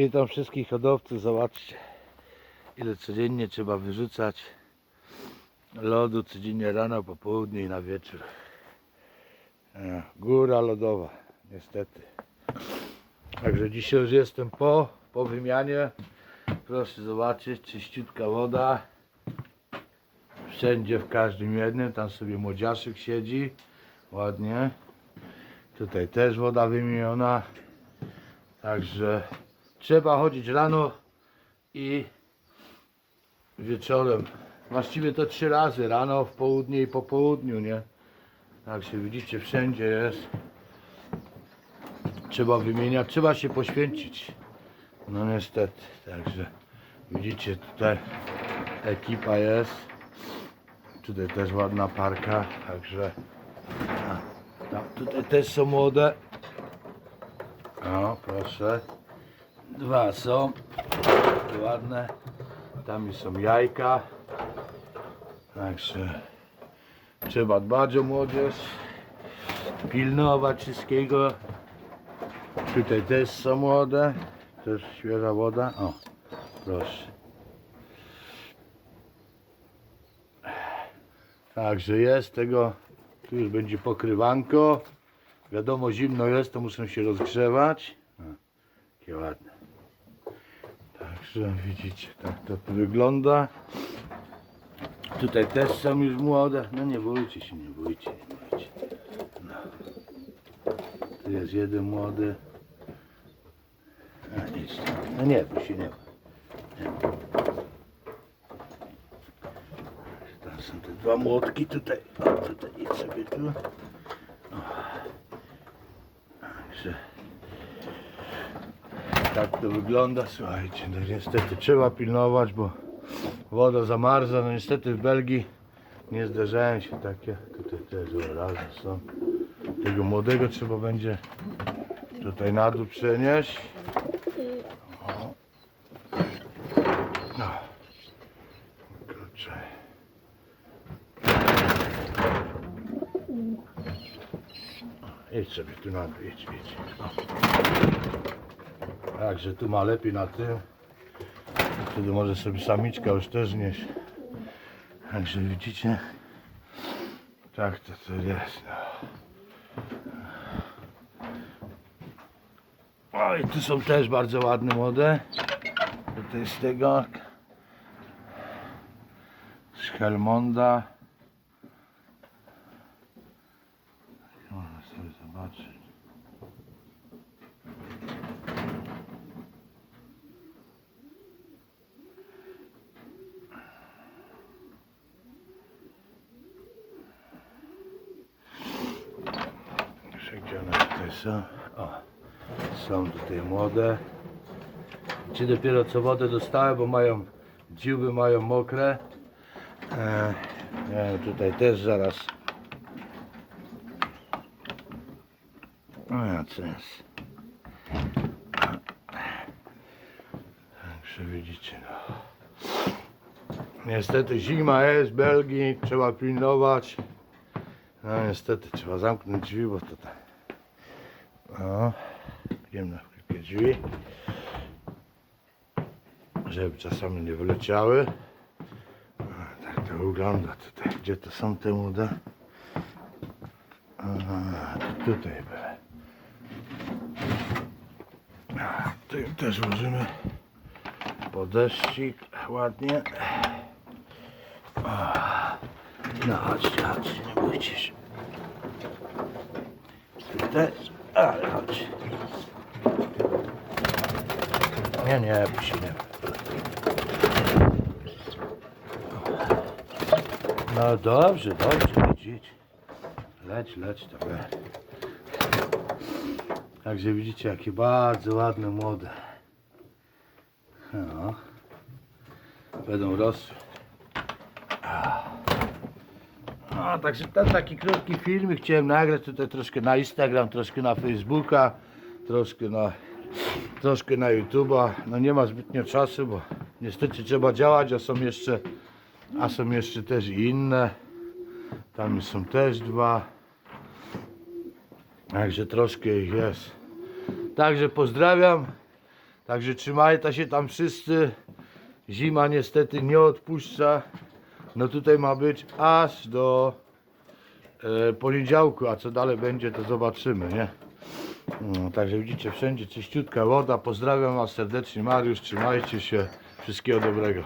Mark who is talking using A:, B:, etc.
A: Witam wszystkich hodowców. Zobaczcie, ile codziennie trzeba wyrzucać lodu codziennie rano, po południu i na wieczór. E, Góra lodowa, niestety. Także dzisiaj już jestem po, po wymianie. Proszę zobaczyć, czyściutka woda. Wszędzie, w każdym jednym. Tam sobie młodziaszek siedzi. Ładnie. Tutaj też woda wymieniona. Także trzeba chodzić rano i wieczorem. Właściwie to trzy razy, rano, w południe i po południu, nie? Także widzicie, wszędzie jest. Trzeba wymieniać, trzeba się poświęcić. No niestety, także widzicie, tutaj ekipa jest. Tutaj też ładna parka, także a, tam, tutaj też są młode. O, proszę. Dwa są. Ładne. Tam są jajka. Także trzeba dbać o młodzież. Pilnować wszystkiego. Tutaj też są młode. Też świeża woda. O, proszę. Także jest tego. Tu już będzie pokrywanko. Wiadomo, zimno jest, to muszę się rozgrzewać. O, ładne. Także widzicie, tak to wygląda. Tutaj też są już młode. No nie bójcie się, nie bójcie, nie bójcie. No. Tu jest jeden młody. A nic. No nie bój się, nie. Tam są te dwa młotki tutaj. O, tutaj idź sobie tu. Także tak to wygląda, słuchajcie, no niestety trzeba pilnować, bo woda zamarza, no niestety w Belgii nie zdarzają się takie, tutaj też urazy są. Tego młodego trzeba będzie tutaj na dół przenieść. O. No. Idź sobie tu na dół, idź, idź. O. Także tu ma lepiej na tym. Wtedy może sobie samiczka już też nieść. Także widzicie. Tak to to jest. No. I tu są też bardzo ładne młode. Tutaj z tego. Z Helmonda. Można sobie zobaczyć. Jeszcze Są? O, są tutaj młode. Ci dopiero co wodę dostały, bo mają dziuby mają mokre. E, e, tutaj też zaraz. O ja co jest. Także widzicie no. Niestety zima jest Belgii, trzeba pilnować. No niestety trzeba zamknąć drzwi, bo to tak. O, wiem na chwilkę drzwi. Żeby czasami nie wyleciały. O, tak to wygląda tutaj. Gdzie to są te młode? Aha, tutaj były. Im też włożymy podeszcik ładnie. No chodźcie, chodźcie, nie bójcie się. Tu też, ale chodź. Nie, nie, nie. No dobrze, dobrze, idź, idź. Leć, leć, dobra. Także widzicie, jakie bardzo ładne młode. No. Będą rosły. No, także ten taki krótki film chciałem nagrać tutaj troszkę na Instagram, troszkę na Facebooka, troszkę na, troszkę na YouTube'a. No nie ma zbytnio czasu, bo niestety trzeba działać, a są jeszcze, a są jeszcze też i inne. Tam są też dwa. Także troszkę ich jest. Także pozdrawiam. Także trzymajcie się tam wszyscy. Zima niestety nie odpuszcza. No tutaj ma być aż do e, poniedziałku, a co dalej będzie to zobaczymy, nie? No, także widzicie wszędzie czyściutka woda. Pozdrawiam Was serdecznie Mariusz, trzymajcie się. Wszystkiego dobrego.